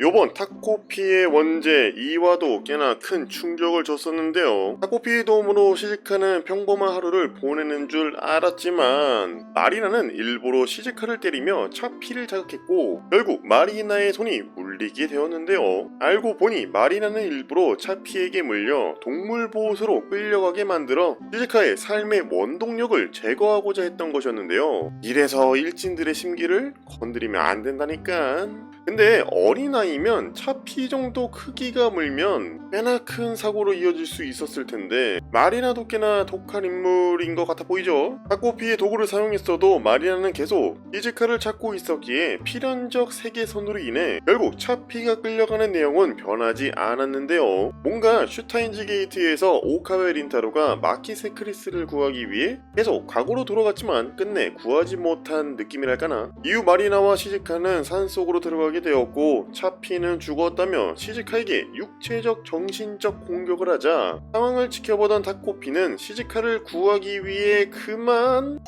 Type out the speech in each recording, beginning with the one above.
요번 타코피의 원제 2화도 꽤나 큰 충격을 줬었는데요. 타코피의 도움으로 시즈카는 평범한 하루를 보내는 줄 알았지만 마리나는 일부러 시즈카를 때리며 차피를 자극했고 결국 마리나의 손이 물리게 되었는데요. 알고 보니 마리나는 일부러 차피에게 물려 동물보호소로 끌려가게 만들어 시즈카의 삶의 원동력을 제거하고자 했던 것이었는데요. 이래서 일진들의 심기를 건드리면 안 된다니까. 근데 어린아이면 차 피 정도 크기가 물면 꽤나 큰 사고로 이어질 수 있었을 텐데 마리나도 꽤나 독한 인물인 것 같아 보이죠? 타코피의 도구를 사용했어도 마리나는 계속 이즈카를 찾고 있었기에 필연적 세계선으로 인해 결국 차 피가 끌려가는 내용은 변하지 않았는데요. 뭔가 슈타인즈 게이트에서 오카웨 린타로가 마키세 크리스를 구하기 위해 계속 과거로 돌아갔지만 끝내 구하지 못한 느낌이랄까나 이후 마리나와 시즈카는 산속으로 들어가게 되었고 차피는 죽었다며 시즈카에게 육체적 정신적 공격을 하자 상황을 지켜보던 타코피는 시즈카를 구하기 위해 그만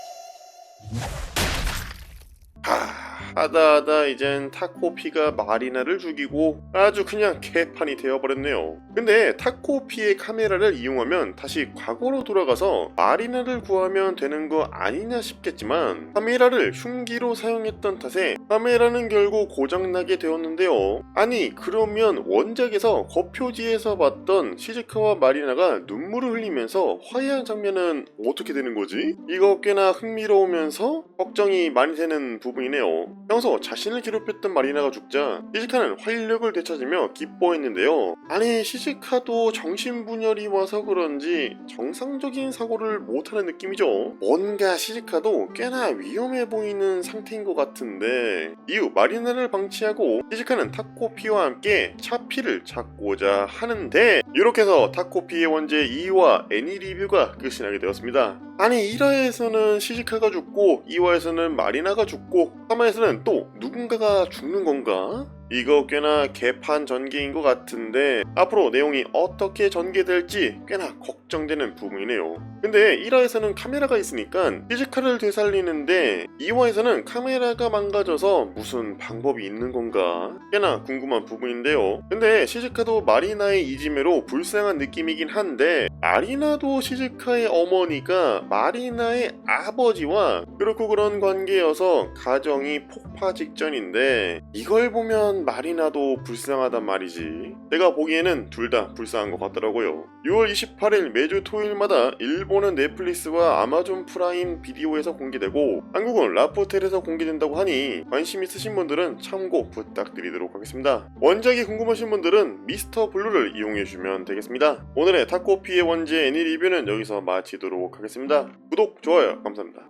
하... 하다 하다 이젠 타코피가 마리나를 죽이고 아주 그냥 개판이 되어버렸네요. 근데 타코피의 카메라를 이용하면 다시 과거로 돌아가서 마리나를 구하면 되는 거 아니냐 싶겠지만 카메라를 흉기로 사용했던 탓에 카메라는 결국 고장나게 되었는데요. 아니 그러면 원작에서 거표지에서 봤던 시즈카와 마리나가 눈물을 흘리면서 화해한 장면은 어떻게 되는 거지? 이거 꽤나 흥미로우면서 걱정이 많이 되는 부분이네요. 평소 자신을 괴롭혔던 마리나가 죽자 시즈카는 활력을 되찾으며 기뻐했는데요. 아니 시즈카도 정신분열이 와서 그런지 정상적인 사고를 못하는 느낌이죠. 뭔가 시즈카도 꽤나 위험해 보이는 상태인 것 같은데 이후 마리나를 방치하고 시즈카는 타코피와 함께 차피를 찾고자 하는데 이렇게 해서 타코피의 원제 2화 애니 리뷰가 끝이 나게 되었습니다. 아니 1화에서는 시즈카가 죽고 2화에서는 마리나가 죽고 3화에서는 또 누군가가 죽는 건가? 이거 꽤나 개판 전개인 것 같은데 앞으로 내용이 어떻게 전개될지 꽤나 걱정되는 부분이네요. 근데 1화에서는 카메라가 있으니까 시즈카를 되살리는데 2화에서는 카메라가 망가져서 무슨 방법이 있는 건가? 꽤나 궁금한 부분인데요. 근데 시즈카도 마리나의 이지매로 불쌍한 느낌이긴 한데 마리나도 시즈카의 어머니가 마리나의 아버지와 그렇고 그런 관계여서 가정이 폭 파 직전인데 이걸 보면 마리나도 불쌍하단 말이지. 내가 보기에는 둘 다 불쌍한 것 같더라고요. 6월 28일 매주 토요일마다 일본은 넷플릭스와 아마존 프라임 비디오에서 공개되고 한국은 라포텔에서 공개된다고 하니 관심 있으신 분들은 참고 부탁드리도록 하겠습니다. 원작이 궁금하신 분들은 미스터 블루를 이용해 주시면 되겠습니다. 오늘의 타코피의 원제 애니 리뷰는 여기서 마치도록 하겠습니다. 구독, 좋아요 감사합니다.